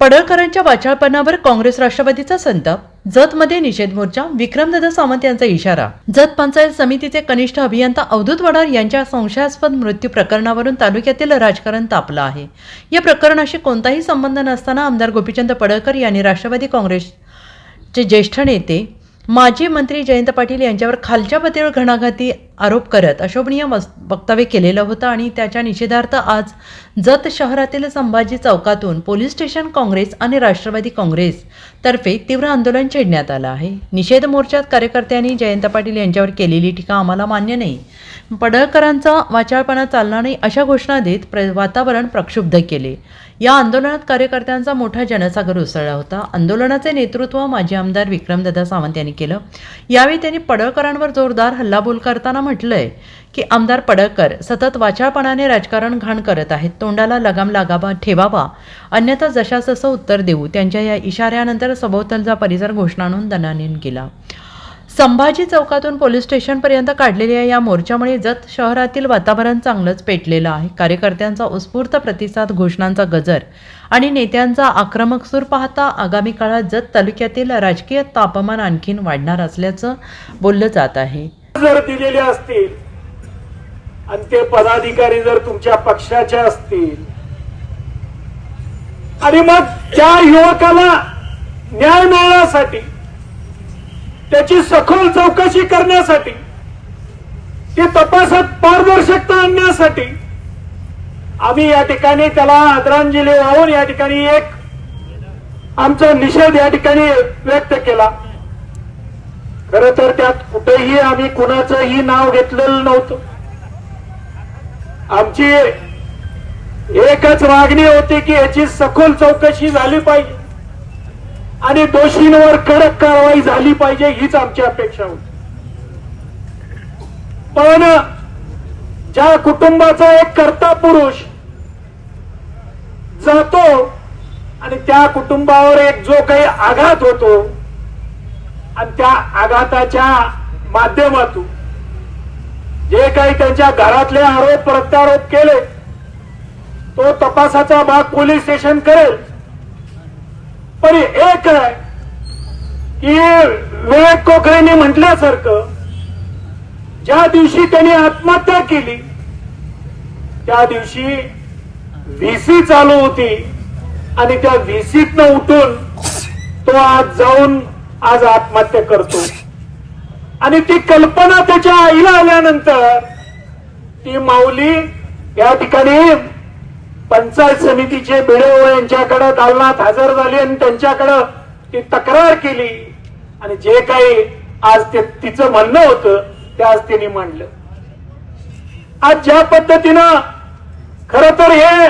पडळकरांच्या वाचाळपणावर काँग्रेस राष्ट्रवादीचा संताप जतमध्ये निषेध मोर्चा विक्रमदादा सावंत यांचा इशारा. जत पंचायत समितीचे कनिष्ठ अभियंता अवधूत वडार यांच्या संशयास्पद मृत्यू प्रकरणावरून तालुक्यातील राजकारण तापलं आहे. या प्रकरणाशी कोणताही संबंध नसताना आमदार गोपीचंद पडळकर यांनी राष्ट्रवादी काँग्रेसचे ज्येष्ठ नेते माजी मंत्री जयंत पाटील यांच्यावर खालच्या पातळीवर घणाघाती आरोप करत अशोभनीय वक्तव्य केलेलं होतं आणि त्याच्या निषेधार्थ आज जत शहरातील संभाजी चौकातून पोलीस स्टेशन काँग्रेस आणि राष्ट्रवादी काँग्रेस तर्फे तीव्र आंदोलन छेडण्यात आलं आहे. निषेध मोर्चात कार्यकर्त्यांनी जयंत पाटील यांच्यावर केलेली टीका आम्हाला मान्य नाही. पडळकरांचा वाचाळपणा चालणार नाही अशा घोषणा देत प्र वातावरण प्रक्षुब्ध केले. या आंदोलनात कार्यकर्त्यांचा मोठा जनसागर उसळला होता. आंदोलनाचे नेतृत्व माजी आमदार विक्रमदादा सावंत यांनी केलं. यावेळी त्यांनी पडळकरांवर जोरदार हल्लाबोल करताना म्हटलंय की आमदार पडळकर सतत वाचाळपणाने राजकारण घाण करत आहेत. तोंडाला लगाम लागावा ठेवावा. अन्यथा जशास असं उत्तर देऊ त्यांच्या या इशाऱ्यानंतर सभोवतालचा परिसर घोषणांहून दनानीन गेला संभाजी चौकातून पोलीस स्टेशनपर्यंत काढलेल्या या मोर्चामुळे जत शहरातील वातावरण चांगलंच पेटलेलं आहे. कार्यकर्त्यांचा उत्स्फूर्त प्रतिसाद घोषणांचा गजर आणि नेत्यांचा आक्रमक सूर पाहता आगामी काळात जत तालुक्यातील राजकीय तापमान आणखीन वाढणार असल्याचं बोललं जात आहे. जर दिलेले असतील आणि ते पदाधिकारी जर तुमच्या पक्षाचे असतील आणि मग त्या युवकाला न्याय मिळण्यासाठी त्याची सखोल चौकशी करण्यासाठी ते तपासात पारदर्शकता आणण्यासाठी आम्ही या ठिकाणी त्याला आदरांजली वाहून या ठिकाणी एक आमचा निषेध या ठिकाणी व्यक्त केला. खर तर त्यात कुठेही आम्ही कुणाचंही नाव घेतलेलं नव्हतं. आमची एकच मागणी होती की याची सखोल चौकशी झाली पाहिजे. आणि दोषींवर कडक कारवाई झाली पाहिजे हीच आमची अपेक्षा होती. पण ज्या कुटुंबाचा एक कर्ता पुरुष जातो आणि त्या कुटुंबावर एक जो काही आघात होतो आणि त्या आघाताच्या माध्यमातून जे काही त्यांच्या घरातले आरोप प्रत्यारोप केले तो तपासाचा भाग पोलीस स्टेशन करेल. पण एक आहे की विवेक कोकरेने म्हटल्यासारखं ज्या दिवशी त्यांनी आत्महत्या केली त्या दिवशी व्हीसी चालू होती आणि त्या व्हीसीतनं उठून तो आज जाऊन आज आत्महत्या करतो. आणि ती कल्पना त्याच्या आईला आल्यानंतर ती माऊली या ठिकाणी पंचायत समितीचे बिडेओ यांच्याकडे दालनात हजर झाली आणि त्यांच्याकडं ती तक्रार केली. आणि जे काही आज ते तिचं म्हणणं होतं ते आज तिने मांडलं. आज ज्या पद्धतीनं खर तर हे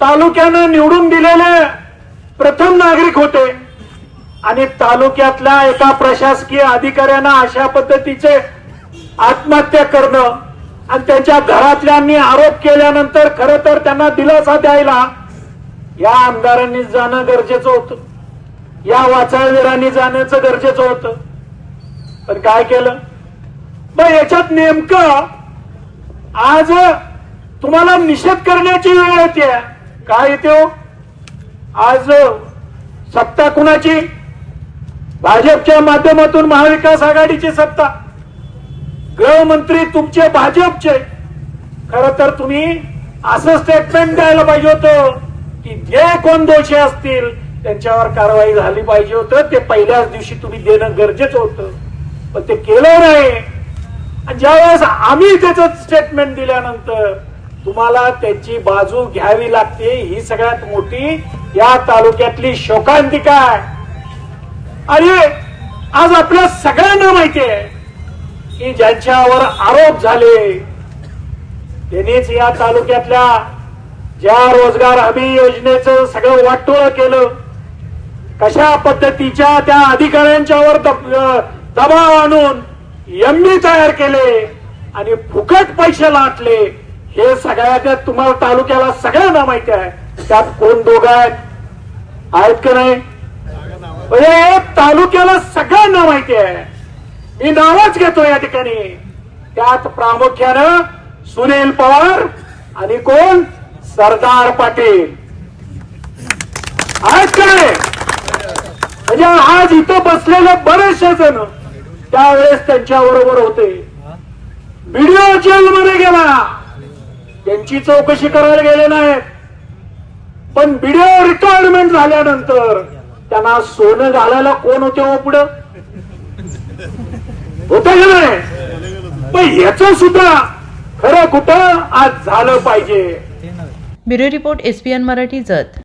तालुक्यानं निवडून दिलेले प्रथम नागरिक होते. आणि तालुक्यातल्या एका प्रशासकीय अधिकाऱ्यांना अशा पद्धतीचे आत्महत्या करणं आणि त्यांच्या घरातल्यांनी आरोप केल्यानंतर खरं तर त्यांना दिलासा द्यायला या आमदारांनी जाणं गरजेचं होतं. या वाचाळवीरांनी जाण्याचं गरजेचं होतं. पण काय केलं? मग याच्यात नेमकं आज तुम्हाला निषेध करण्याची वेळ येते. काय येते हो? आज सत्ता कुणाची? भाजपच्या माध्यमातून महाविकास आघाडीची सत्ता. गृहमंत्री तुमचे भाजपचे. खर तर तुम्ही असं स्टेटमेंट द्यायला पाहिजे होतं की जे कोण दोषी असतील त्यांच्यावर कारवाई झाली पाहिजे होतं. ते पहिल्याच दिवशी तुम्ही देणं गरजेचं होतं. पण ते केलं नाही. आणि ज्यावेळेस आम्ही त्याचं स्टेटमेंट दिल्यानंतर तुम्हाला त्याची बाजू घ्यावी लागते. ही सगळ्यात मोठी या तालुक्यातली शोकांतिका आहे. आणि आज आपल्या सगळ्यांना माहिती आहे की ज्यांच्यावर आरोप झाले त्यांनीच या तालुक्यातल्या ज्या रोजगार हमी योजनेचं सगळं वाटोळं केलं कशा पद्धतीच्या त्या अधिकाऱ्यांच्यावर दबाव आणून एमबी तयार केले आणि फुकट पैसे लाटले हे सगळ्या तुम्हाला तालुक्याला सगळ्यांना माहिती आहे. त्यात कोण दोघं आहेत? आहेत का नाही? म्हणजे तालुक्याला सगळ्यांना माहिती आहे. मी नावच घेतो या ठिकाणी. त्यात प्रामुख्यानं सुनील पवार आणि कोण? सरदार पाटील. आज काय म्हणजे आज इथं बसलेले बरेचसे जण त्यावेळेस त्यांच्या बरोबर होते. व्हिडिओ जेलमध्ये गेला. त्यांची चौकशी करायला गेले नाहीत. पण व्हिडिओ रिटायरमेंट झाल्यानंतर त्यांना सोनं घालायला कोण होते हो पुढं? होत का नाही? पण याच सुद्धा खरं कुठं आज झालं पाहिजे. Bureau report SPN Marathi Jat.